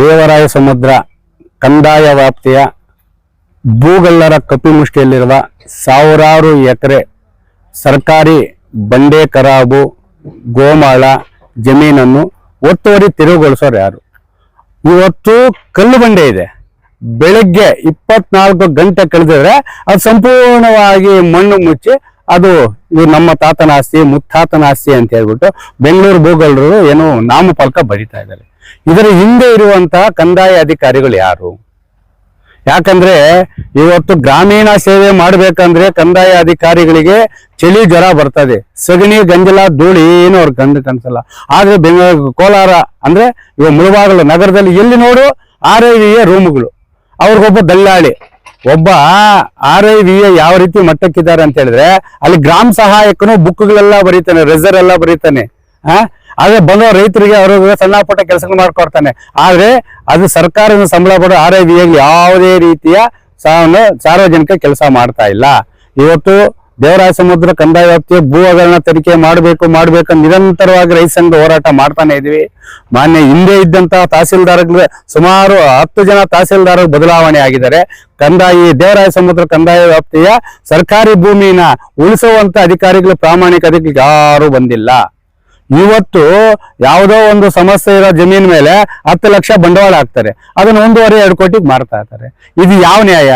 ದೇವರಾಯ ಸಮುದ್ರ, ಕಂದಾಯ ವ್ಯಾಪ್ತಿಯ ಭೂಗಲ್ಲರ ಕಪಿಮುಷ್ಟಿಯಲ್ಲಿರುವ ಸಾವಿರಾರು ಎಕರೆ ಸರ್ಕಾರಿ ಬಂಡೆ ಕರಾಬು ಗೋಮಾಳ ಜಮೀನನ್ನು ಒತ್ತುವರಿ ತೆರವುಗೊಳಿಸೋರು ಯಾರು? ಇವತ್ತು ಕಲ್ಲು ಬಂಡೆ ಇದೆ. ಬೆಳಗ್ಗೆ ಇಪ್ಪತ್ನಾಲ್ಕು ಗಂಟೆ ಕಳೆದಿದ್ರೆ ಅದು ಸಂಪೂರ್ಣವಾಗಿ ಮಣ್ಣು ಮುಚ್ಚಿ ಅದು ಇದು ನಮ್ಮ ತಾತನ ಆಸ್ತಿ, ಮುತ್ತಾತನ ಆಸ್ತಿ ಅಂತ ಹೇಳ್ಬಿಟ್ಟು ಬೆಂಗಳೂರು ಭೂಗಳರು ಏನು ನಾಮಫಲಕ ಬರೀತಾ ಇದ್ದಾರೆ. ಇದರ ಹಿಂದೆ ಇರುವಂತಹ ಕಂದಾಯ ಅಧಿಕಾರಿಗಳು ಯಾರು? ಯಾಕಂದ್ರೆ ಇವತ್ತು ಗ್ರಾಮೀಣ ಸೇವೆ ಮಾಡ್ಬೇಕಂದ್ರೆ ಕಂದಾಯ ಅಧಿಕಾರಿಗಳಿಗೆ ಚಳಿ ಜ್ವರ ಬರ್ತದೆ. ಸಗಣಿ, ಗಂಜಲ, ಧೂಳಿ ಏನು ಅವ್ರ ಗಂಧ ಕನ್ಸಲ್ಲ ಆದ್ರೆ ಬೆಂಗಳೂರು, ಕೋಲಾರ ಅಂದ್ರೆ ಇವಾಗ ಮುಳುಬಾಗಲು ನಗರದಲ್ಲಿ ಎಲ್ಲಿ ನೋಡು ಆರ್ ಐ ವಿಯ ರೂಮ್ಗಳು. ಅವ್ರಿಗೊಬ್ಬ ದಲ್ಲಾಳಿ. ಒಬ್ಬ ಆರ್ ಐ ವಿ ಯಾವ ರೀತಿ ಮಟ್ಟಕ್ಕಿದ್ದಾರೆ ಅಂತ ಹೇಳಿದ್ರೆ ಅಲ್ಲಿ ಗ್ರಾಮ ಸಹಾಯಕನು ಬುಕ್ಗಳೆಲ್ಲ ಬರೀತಾನೆ ರೆಸರ್ ಎಲ್ಲ ಬರೀತಾನೆ. ಆದ್ರೆ ಬಂದವ ರೈತರಿಗೆ ಅವ್ರಿಗೆ ಸಣ್ಣ ಪುಟ್ಟ ಕೆಲಸಗಳು ಮಾಡ್ಕೊಡ್ತಾನೆ. ಆದ್ರೆ ಅದು ಸರ್ಕಾರದ ಸಂಬಳ ಬರೋ ಆರ್ ಐ ಯಾವುದೇ ರೀತಿಯ ಸಾರ್ವಜನಿಕ ಕೆಲಸ ಮಾಡ್ತಾ ಇಲ್ಲ. ಇವತ್ತು ದೇವರಾಯ ಸಮುದ್ರ ಕಂದಾಯ ವ್ಯಾಪ್ತಿಯ ಭೂ ಹಗರಣ ತನಿಖೆ ಮಾಡಬೇಕು ಮಾಡಬೇಕು ನಿರಂತರವಾಗಿ ರೈತ ಸಂಘ ಹೋರಾಟ ಮಾಡ್ತಾನೆ ಇದೀವಿ ಮಾನ್ಯ ಹಿಂದೆ ಇದ್ದಂತಹ ತಹಸೀಲ್ದಾರ್ಗಳು ಸುಮಾರು ಹತ್ತು ಜನ ತಹಸೀಲ್ದಾರ್ ಬದಲಾವಣೆ ಆಗಿದ್ದಾರೆ. ಕಂದಾಯಿ ದೇವರಾಯ ಸಮುದ್ರ ಕಂದಾಯ ವ್ಯಾಪ್ತಿಯ ಸರ್ಕಾರಿ ಭೂಮಿನ ಉಳಿಸುವಂತ ಅಧಿಕಾರಿಗಳು ಪ್ರಾಮಾಣಿಕ ಅಧಿಕಾರಿಗಳು ಯಾರು ಬಂದಿಲ್ಲ. ಇವತ್ತು ಯಾವುದೋ ಒಂದು ಸಮಸ್ಯೆ ಇರೋ ಜಮೀನ್ ಮೇಲೆ ಹತ್ತು ಲಕ್ಷ ಬಂಡವಾಳ ಹಾಕ್ತಾರೆ. ಅದನ್ನ ಒಂದೂವರೆ, ಎರಡು ಕೋಟಿಗೆ ಮಾರ್ತಾ ಇರ್ತಾರೆ ಇದು ಯಾವ ನ್ಯಾಯ?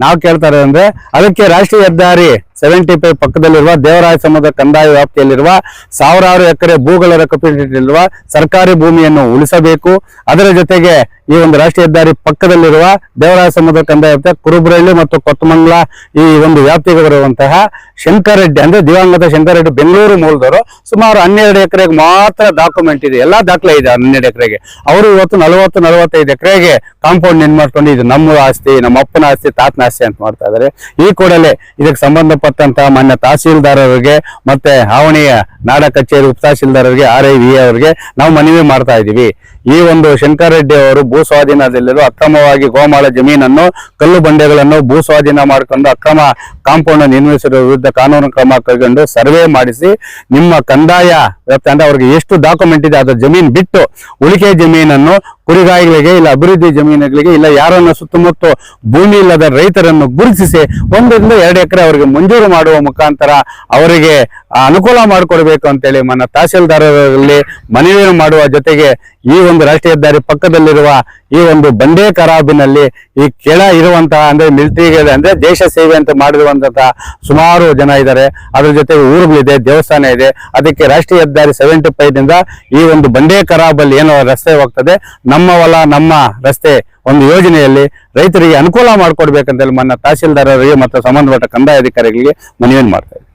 ನಾವು ಕೇಳ್ತಾರೆ ಅಂದ್ರೆ ಅದಕ್ಕೆ ರಾಷ್ಟ್ರೀಯ ಹೆದ್ದಾರಿ ಸೆವೆಂಟಿ ಫೈವ್ ಪಕ್ಕದಲ್ಲಿರುವ ದೇವರಾಯ ಸಮುದ್ರ ಕಂದಾಯ ವ್ಯಾಪ್ತಿಯಲ್ಲಿರುವ ಸಾವಿರಾರು ಎಕರೆ ಭೂಗಳ ಕಪಿಲಿರುವ ಸರ್ಕಾರಿ ಭೂಮಿಯನ್ನು ಉಳಿಸಬೇಕು. ಅದರ ಜೊತೆಗೆ ಈ ಒಂದು ರಾಷ್ಟ್ರೀಯ ಹೆದ್ದಾರಿ ಪಕ್ಕದಲ್ಲಿರುವ ದೇವರಾಯ ಸಮುದ್ರ ಕಂದಾಯ ವ್ಯಾಪ್ತಿಯ ಮತ್ತು ಕೊತ್ತಮಂಗ್ಲ ಈ ಒಂದು ವ್ಯಾಪ್ತಿಗೆ ಬರುವಂತಹ ಶಂಕರರೆಡ್ಡಿ ಅಂದ್ರೆ ದಿವಂಗತ ಶಂಕರರೆಡ್ಡಿ ಬೆಂಗಳೂರು ಮೂಲದವರು ಸುಮಾರು ಹನ್ನೆರಡು ಎಕರೆಗೆ ಮಾತ್ರ ಡಾಕ್ಯುಮೆಂಟ್ ಇದೆ. ಎಲ್ಲಾ ದಾಖಲೆ ಇದೆ ಹನ್ನೆರಡು ಎಕರೆಗೆ. ಅವರು ಇವತ್ತು ನಲವತ್ತು, ನಲವತ್ತೈದು ಎಕರೆಗೆ ಕಾಂಪೌಂಡ್ ನಿರ್ಮಿಸ್ಕೊಂಡು ಇದು ನಮ್ಮ ಆಸ್ತಿ, ನಮ್ಮ ಅಪ್ಪನ ಆಸ್ತಿ, ತಾತನ ಆಸ್ತಿ ಅಂತ ಮಾಡ್ತಾ ಇದ್ದಾರೆ. ಈ ಕೂಡಲೇ ಇದಕ್ಕೆ ಸಂಬಂಧಪಟ್ಟಂತಹ ಮಾನ್ಯ ತಹಸೀಲ್ದಾರರಿಗೆ ಮತ್ತೆ ಹಾವಣಿಯ ನಾಡ ಕಚೇರಿ ಉಪ ತಹಸೀಲ್ದಾರರಿಗೆ ಆರ್ ಐ ವಿ ಅವರಿಗೆ ನಾವು ಮನವಿ ಮಾಡ್ತಾ ಇದ್ದೀವಿ. ಈ ಒಂದು ಶಂಕರ್ ರೆಡ್ಡಿ ಅವರು ಭೂ ಸ್ವಾಧೀನದಲ್ಲಿರುವ ಅಕ್ರಮವಾಗಿ ಗೋಮಾಳ ಜಮೀನನ್ನು, ಕಲ್ಲು ಬಂಡೆಗಳನ್ನು ಭೂ ಸ್ವಾಧೀನ ಮಾಡಿಕೊಂಡು ಅಕ್ರಮ ಕಾಂಪೌಂಡ್ ನಿರ್ಮಿಸಿರುವ ವಿರುದ್ಧ ಕಾನೂನು ಕ್ರಮ ಕೈಗೊಂಡು ಸರ್ವೆ ಮಾಡಿಸಿ, ನಿಮ್ಮ ಕಂದಾಯ ವ್ಯಾಪ್ತಿ ಅಂದ್ರೆ ಅವ್ರಿಗೆ ಎಷ್ಟು ಡಾಕ್ಯುಮೆಂಟ್ ಇದೆ ಅದು ಜಮೀನ್ ಬಿಟ್ಟು ಉಳಿಕೆ ಜಮೀನನ್ನು ಕುರಿಗಾಯಿಗಳಿಗೆ ಇಲ್ಲ ಅಭಿವೃದ್ಧಿ ಜಮೀನುಗಳಿಗೆ ಇಲ್ಲ ಯಾರನ್ನ ಸುತ್ತಮುತ್ತ ಭೂಮಿ ಇಲ್ಲದ ರೈತರನ್ನು ಗುರುತಿಸಿ ಒಂದರಿಂದ ಎರಡು ಎಕರೆ ಅವರಿಗೆ ಮಂಜೂರು ಮಾಡುವ ಮುಖಾಂತರ ಅವರಿಗೆ ಅನುಕೂಲ ಮಾಡಿಕೊಡ್ಬೇಕು ಅಂತೇಳಿ ಮನ್ನ ತಹಸೀಲ್ದಾರರಲ್ಲಿ ಮನವಿಯನ್ನು ಮಾಡುವ ಜೊತೆಗೆ ಈ ಒಂದು ರಾಷ್ಟ್ರೀಯ ಹೆದ್ದಾರಿ ಪಕ್ಕದಲ್ಲಿರುವ ಈ ಒಂದು ಬಂಡೆ ಕರಾಬಿನಲ್ಲಿ ಈ ಕೆಳ ಇರುವಂತಹ ಅಂದ್ರೆ ಮಿಲಿಟರಿಗೆ ಅಂದ್ರೆ ದೇಶ ಸೇವೆ ಅಂತ ಮಾಡಿರುವಂತಹ ಸುಮಾರು ಜನ ಇದ್ದಾರೆ. ಅದ್ರ ಜೊತೆಗೆ ಊರುಗಳಿದೆ ದೇವಸ್ಥಾನ ಇದೆ. ಅದಕ್ಕೆ ರಾಷ್ಟ್ರೀಯ ಹೆದ್ದಾರಿ ಸೆವೆಂಟಿ ಫೈವ್ ಈ ಒಂದು ಬಂಡೆ ಕರಾಬಲ್ಲಿ ಏನೋ ರಸ್ತೆ ಹೋಗ್ತದೆ. ನಮ್ಮ ಹೊಲ, ನಮ್ಮ ರಸ್ತೆ ಒಂದು ಯೋಜನೆಯಲ್ಲಿ ರೈತರಿಗೆ ಅನುಕೂಲ ಮಾಡಿಕೊಡ್ಬೇಕಂತೇಳಿ ಮನ್ನ ತಹಸೀಲ್ದಾರರಿಗೆ ಮತ್ತು ಸಂಬಂಧಪಟ್ಟ ಕಂದಾಯ ಅಧಿಕಾರಿಗಳಿಗೆ ಮನವಿಯನ್ನು ಮಾಡ್ತಾ